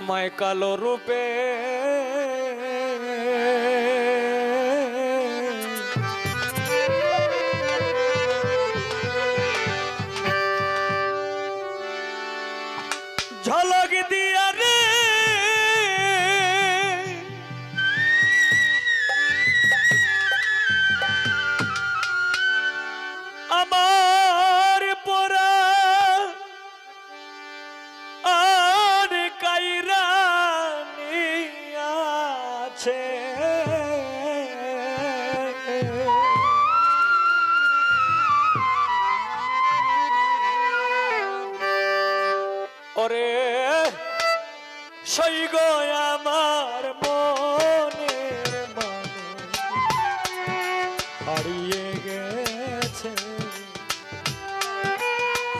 মায় কালো রূপে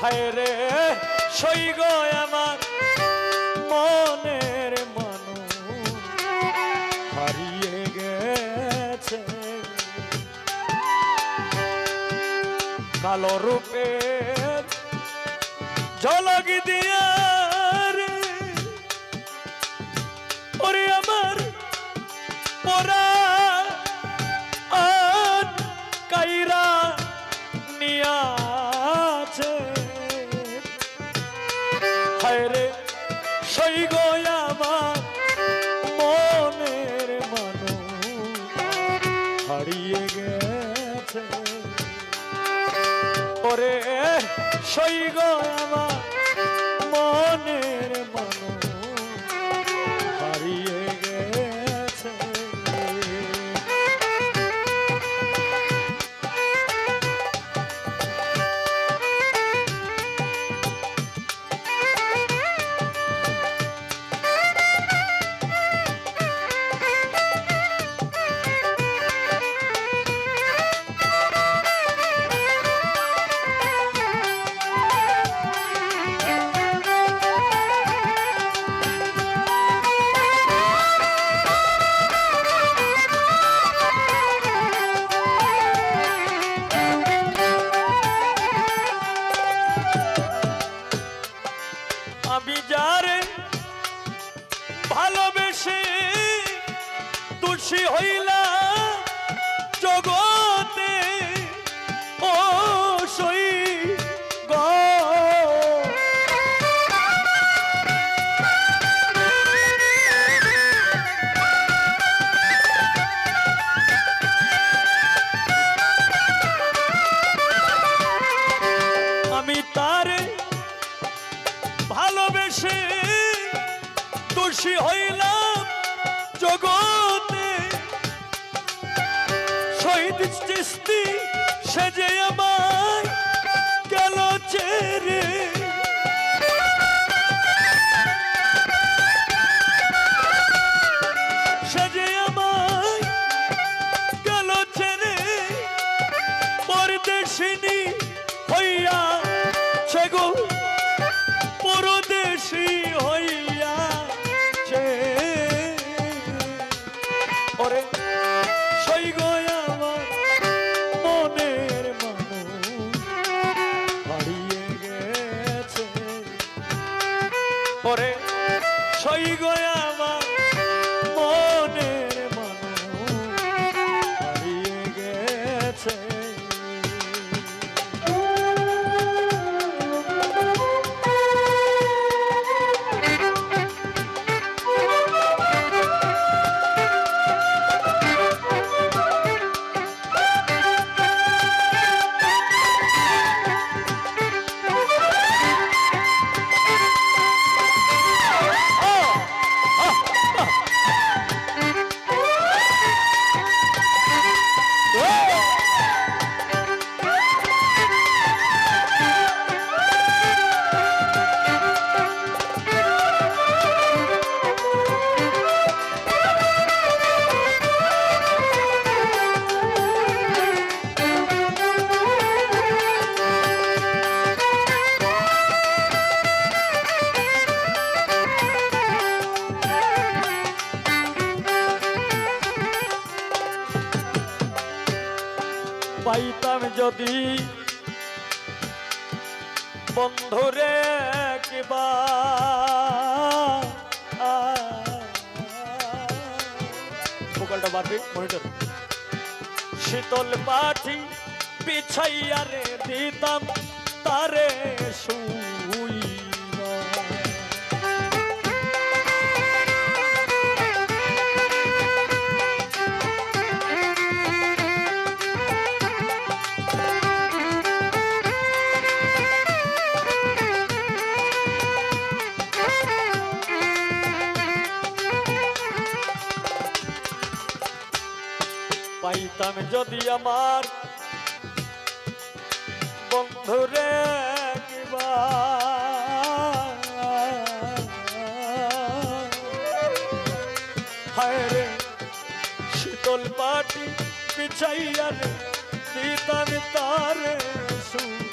হায়রে সই গো আমার মনের মানু হারিয়ে গেছে। কালো রূপে জলগি দিয়ে সৈগ খুশি হইলে চিস্তি সেজে আমার por. বন্ধুরে কিবা ভোকালটা বাড়বে মনিটর। শীতল পাঠি পিছাইয়ারে দিতাম তারে শুই পাইতাম যদি আমার বন্ধুরে কিবা শীতল পাটি পিছাইয়ার দিতাম তার সুন্দর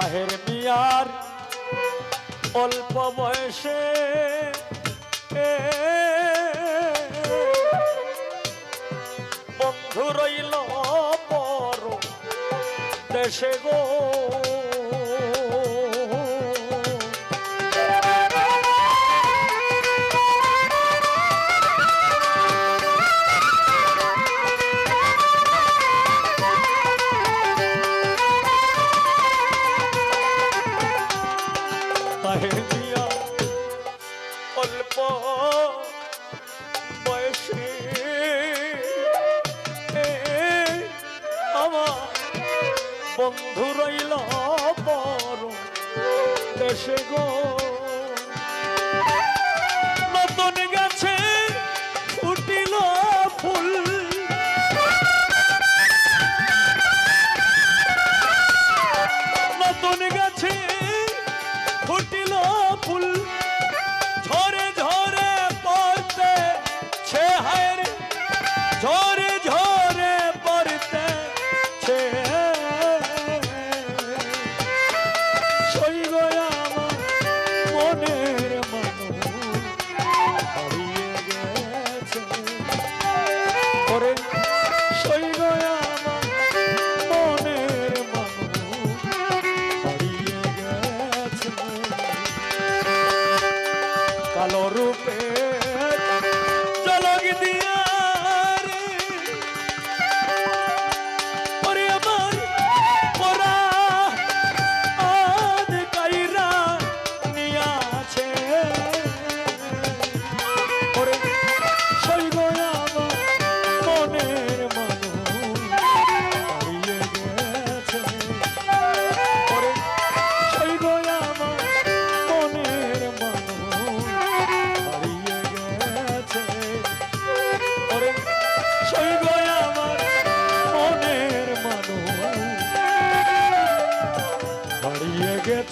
তাহের মিয়ার অল্প বয়সে বন্ধু রইল পর দেশে গো। অল্প বয়সে। আমার বন্ধু রইল বড় দেশে গো।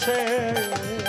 আছে।